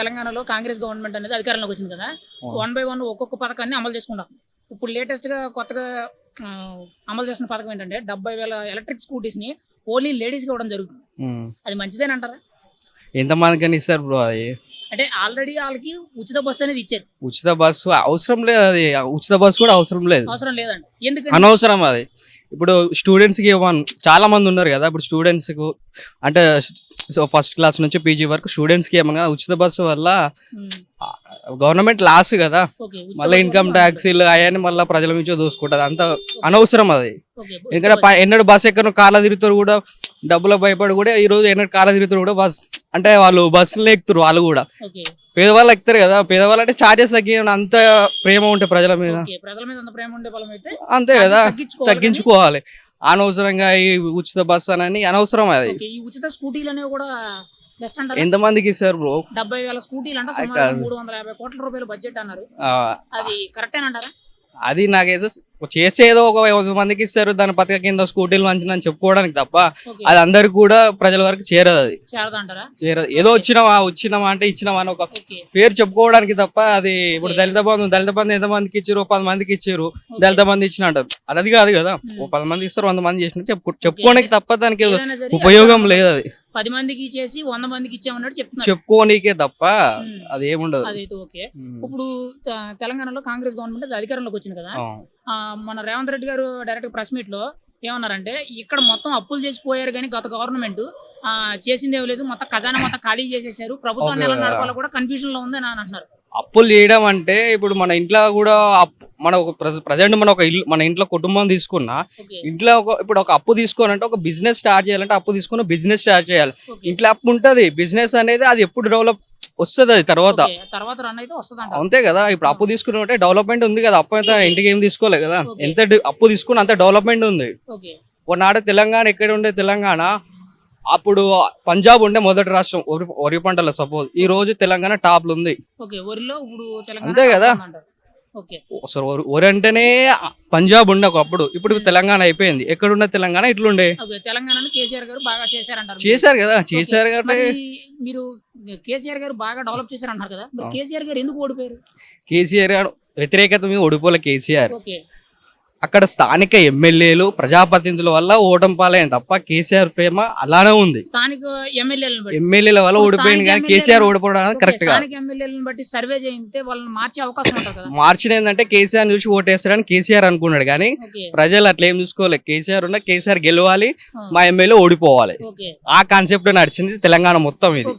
తెలంగాణలో కాంగ్రెస్ గవర్నమెంట్ అనేది అధికారంలోకి వచ్చింది కదా? వన్ బై వన్ ఒక్కొక్క పథకాన్ని అమలు చేసుకుంటాం. ఇప్పుడు లేటెస్ట్గా కొత్తగా అమలు చేస్తున్న పథకం ఏంటంటే డెబ్బై వేల ఎలక్ట్రిక్ స్కూటీస్ని ఓన్లీ లేడీస్కి ఇవ్వడం జరుగుతుంది. అది మంచిదేనంటారా ఎంతమందికి అని ఇస్తారు బ్రో అది? అంటే ఆల్రెడీ వాళ్ళకి ఉచిత బస్సు అనేది ఇచ్చారు. ఉచిత బస్సు అవసరం లేదు అది. ఉచిత బస్సు కూడా అవసరం లేదు. అవసరం లేదండి ఎందుకంటే అనవసరం అది. ఇప్పుడు స్టూడెంట్స్కి ఇవ్వను చాలా మంది ఉన్నారు కదా ఇప్పుడు స్టూడెంట్స్కు అంటే సో ఫస్ట్ క్లాస్ నుంచి పీజీ వరకు స్టూడెంట్స్కి ఏమన్నా ఉచిత బస్సు వల్ల గవర్నమెంట్ లాస్ కదా. మళ్ళీ ఇన్కమ్ ట్యాక్సీలు అవన్నీ మళ్ళీ ప్రజల నుంచి దూసుకుంటది. అంత అనవసరం అది. ఎందుకంటే ఎన్నడు బస్ ఎక్కడ కాళ్ళ తిరుగుతారు కూడా డబ్బులు భయపడి కూడా ఈ రోజు ఎన్నడు కాళ్ళ తిరుగుతారు కూడా బస్ అంటే వాళ్ళు బస్సులు ఎక్కుతారు వాళ్ళు కూడా. పేదవాళ్ళు ఎక్కుతారు కదా పేదవాళ్ళు అంటే చార్జెస్ తగ్గి అంత ప్రేమ ఉంటే ప్రజల మీద. ఓకే ప్రజల మీద అంత ప్రేమ ఉండే బలం అయితే అంతే కదా తగ్గించుకోవాలి అనవసరంగా ఈ ఉచిత బస్ అని అనవసరం అది. ఈ ఉచిత స్కూటీలు అనేవి కూడా ఎంత మందికి ఇస్తారు బ్రో డెబ్బై వేల స్కూటీలు అంటే. మూడు వందల యాభై కోట్ల రూపాయల బడ్జెట్ అన్నారు. అది కరెక్టేనంటారా అది నాకైతే చేసే ఏదో ఒక వంద మందికి ఇస్తారు దాని పథక కింద స్కూటీలు మంచిగా అని చెప్పుకోవడానికి తప్ప అది అందరికి కూడా ప్రజల వరకు చేరదు అది. చేరదా. ఏదో వచ్చినామా వచ్చినామా అంటే ఇచ్చినామా అని ఒక పేరు చెప్పుకోవడానికి తప్ప అది ఇప్పుడు. దళిత బంధు దళిత బంధు ఎంత మందికి ఇచ్చారు? పది మందికి ఇచ్చారు. దళిత బంధు ఇచ్చిన అంటారు. అది అది కాదు కదా. ఓ పది మంది ఇస్తారు వంద మంది చేసిన చెప్పుకో చెప్పుకోనికి తప్ప దానికి ఉపయోగం లేదు అది. పది మందికి చేసి వంద మందికి ఇచ్చామన్నట్టు చెప్తున్నారు. చెప్పుకోనికే తప్ప. అది ఏముండదు అదైతే ఓకే. ఇప్పుడు తెలంగాణలో కాంగ్రెస్ గవర్నమెంట్ అది అధికారంలోకి వచ్చింది కదా? మన రేవంత్ రెడ్డి గారు డైరెక్ట్ ప్రెస్ మీట్లో ఏమన్నారంటే ఇక్కడ మొత్తం అప్పులు చేసి పోయారు కానీ గత గవర్నమెంట్ ఆ చేసిందే లేదు మొత్తం ఖజానా మొత్తం ఖాళీ చేసేసారు. ప్రభుత్వాన్ని ఎలా. నడపాలో కూడా కన్ఫ్యూజన్లో ఉంది అని అంటున్నారు అప్పులు చేయడం అంటే ఇప్పుడు మన ఇంట్లో కూడా అప్పు- మన ఒక ప్రజెంట్ మన ఒక ఇల్లు మన ఇంట్లో కుటుంబం తీసుకున్నా ఇంట్లో ఒక ఇప్పుడు ఒక అప్పు తీసుకోవాలంటే ఒక బిజినెస్ స్టార్ట్ చేయాలంటే అప్పు తీసుకుని బిజినెస్ స్టార్ట్ చేయాలి. ఇంట్లో అప్పు ఉంటది బిజినెస్ అనేది అది ఎప్పుడు డెవలప్ వస్తుంది అది తర్వాత. అంతే కదా ఇప్పుడు అప్పు తీసుకుని ఉంటే డెవలప్మెంట్ ఉంది కదా అప్పు అయితే ఇంటికి ఏం తీసుకోలేదు కదా. ఎంత అప్పు తీసుకుని అంత డెవలప్మెంట్ ఉంది. ఒకనాడు తెలంగాణ ఎక్కడ ఉండే తెలంగాణ అప్పుడు పంజాబ్ ఉండే మొదటి రాష్ట్రం వరి వరి పంటల సపోజ్ ఈ రోజు తెలంగాణ టాప్లో ఉంది అంతే కదా? అంటారు. అసలు వరి- అంటేనే పంజాబ్ ఉండే ఒకప్పుడు. ఇప్పుడు తెలంగాణ అయిపోయింది. ఎక్కడున్న తెలంగాణ ఇట్లుండే. ఓకే తెలంగాణను కేసీఆర్ గారు బాగా చేశారంటారు. చేశారు కదా చేశారు కాబట్టి మరి కేసీఆర్ గారు బాగా డెవలప్ చేశారంటారు కదా. మరి కేసీఆర్ గారు ఎందుకు ఓడిపోయారు? కేసీఆర్ గారు వ్యతిరేకత మీద ఓడిపోలే కేసీఆర్. ఓకే. అక్కడ స్థానిక ఎమ్మెల్యేలు ప్రజాప్రతినిధుల వల్ల ఓటం పాలైన తప్ప కేసీఆర్ ప్రేమ అలానే ఉంది. స్థానిక ఎమ్మెల్యేలను బట్టి. ఎమ్మెల్యేల వల్ల ఓడిపోయింది కానీ కేసీఆర్ ఓడిపోవడం కరెక్ట్ ఎమ్మెల్యేలను బట్టి సర్వే చేయితే వాళ్ళని మార్చే అవకాశం ఉంటుంది మార్చిన ఏంటంటే కేసీఆర్ చూసి ఓటేస్తాడని కేసీఆర్ అనుకున్నాడు కానీ ప్రజలు అట్లా ఏం చూసుకోలేదు కేసీఆర్ ఉన్న కేసీఆర్ గెలవాలి మా ఎమ్మెల్యే ఓడిపోవాలి. ఆ కాన్సెప్ట్ నడిచింది తెలంగాణ మొత్తం ఇది.